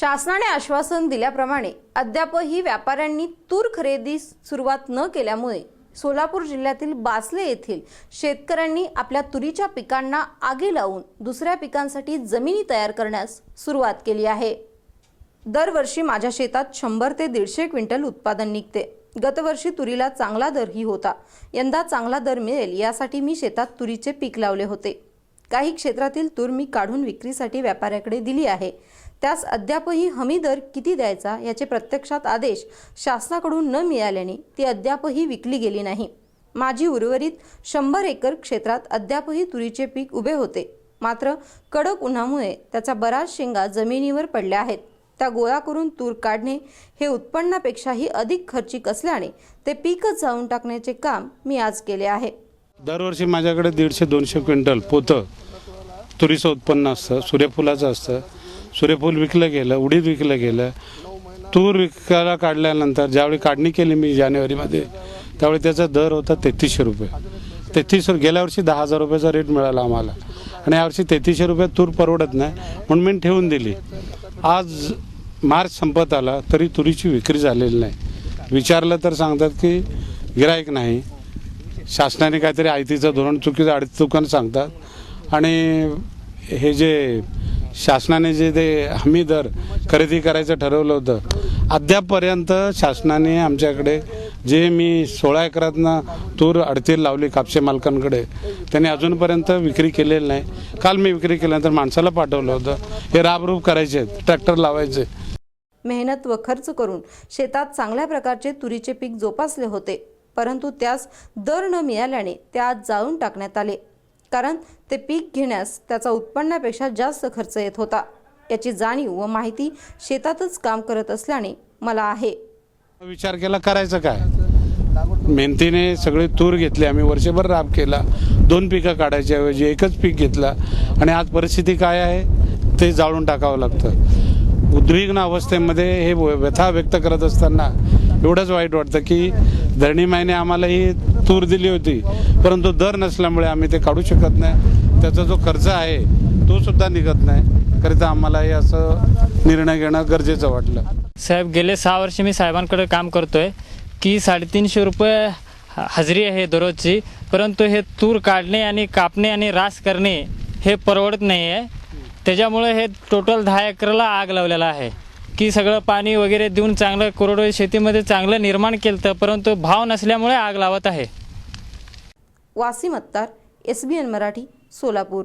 शासनाने आश्वासन दिल्याप्रमाणे अद्यापही व्यापाऱ्यांनी तूर खरेदीस सुरुवात न केल्यामुळे सोलापूर जिल्ह्यातील बासले येथील शेतकऱ्यांनी आपल्या तुरीच्या पिकांना आगी लावून दुसऱ्या पिकांसाठी जमिनी तयार करण्यास सुरुवात केली आहे. दरवर्षी माझ्या शेतात शंभर ते दीडशे क्विंटल उत्पादन निघते. गतवर्षी तुरीला चांगला दरही होता. यंदा चांगला दर मिळेल यासाठी मी शेतात तुरीचे पीक लावले होते. काही क्षेत्रातील तूर मी काढून विक्रीसाठी व्यापाऱ्याकडे दिली आहे. त्यास अद्यापही हमी दर किती द्यायचा याचे प्रत्यक्षात आदेश शासनाकडून न मिळाल्याने ती अद्यापही विकली गेली नाही. माझी उर्वरित शंभर एकर क्षेत्रात अद्यापही तुरीचे पीक उभे होते. मात्र कडक उन्हामुळे त्याचा बराच शेंगा जमिनीवर पडल्या आहेत. त्या गोळा करून तूर काढणे हे उत्पन्नापेक्षाही अधिक खर्चिक असल्याने ते पीकच जाऊन टाकण्याचे काम मी आज केले आहे. दरवर्षी माझ्याकडे दीडशे दोनशे क्विंटल पोतं. तुरीचं उत्पन्न असतं सूर्यफुलाचं असतं. सूर्यफूल विकलं गेलं उडीद विकलं गेलं. तूर विकायला काढल्यानंतर ज्यावेळी काढणी केली मी जानेवारीमध्ये त्यावेळी त्याचा दर होता तेहतीसशे रुपये. तेहतीस गेल्या वर्षी दहा हजार रुपयाचा रेट मिळाला आम्हाला. आणि यावर्षी तेहतीसशे रुपये तूर परवडत नाही म्हणून मी ठेवून दिली. आज मार्च संपत आला तरी तुरीची विक्री झालेली नाही. विचारलं तर सांगतात की गिरायक नाही. शासनाने काहीतरी आयतीचं धोरण चुकीचं अडीच चुकानं सांगतात. आणि हे जे शासनाने जे ते हमी दर खरेदी करायचं ठरवलं होतं अद्यापपर्यंत शासनाने आमच्याकडे जे मी सोळा एकरातनं तूर अडतील लावली कापसे मालकांकडे त्यांनी अजूनपर्यंत विक्री केलेली नाही. काल मी विक्री केल्यानंतर माणसाला पाठवलं होतं. हे राबरूप करायचे ट्रॅक्टर लावायचे. मेहनत व खर्च करून शेतात चांगल्या प्रकारचे तुरीचे पीक जोपासले होते. परंतु त्यास दर न मिळाल्याने ते आज जाळून टाकण्यात आले. कारण ते पीक घेण्यास त्याचा उत्पन्नापेक्षा जास्त खर्च येत होता. याची जाणीव व माहिती शेतातच काम करत असल्याने मला आहे. विचार केला करायचं काय? मेहनतीने सगळे तूर घेतले आम्ही वर्षभर राब केला. दोन पिकं काढायच्या ऐवजी एकच पीक घेतला. आणि आज परिस्थिती काय आहे? ते जाळून टाकावं लागतं. उद्विग्न अवस्थेमध्ये हे व्यथा व्यक्त करत असताना एवढंच वाईट वाटतं की धरणी मायने आम्हाला ही तूर दिली होती. परंतु दर नसल्यामुळे आम्ही ते काढू शकत नाही. त्याचा जो खर्च आहे तो सुद्धा निघत नाही. करिता आम्हाला हे असं निर्णय घेणं गरजेचं वाटलं. साहेब गेले सहा वर्ष मी साहेबांकडे काम करतोय. की साडेतीनशे रुपये ह- हजेरी आहे दररोजची. परंतु हे तूर काढणे आणि कापणे आणि रास करणे हे परवडत नाही आहे त्याच्यामुळे हे टोटल दहा एकरला आग लावलेला आहे. की सगळं पाणी वगैरे देऊन चांगलं कोरडवाहू शेतीमध्ये चांगलं निर्माण केलं तर परंतु भाव नसल्यामुळे आग लावत आहे. Wasim Attar S B N Marathi Solapur.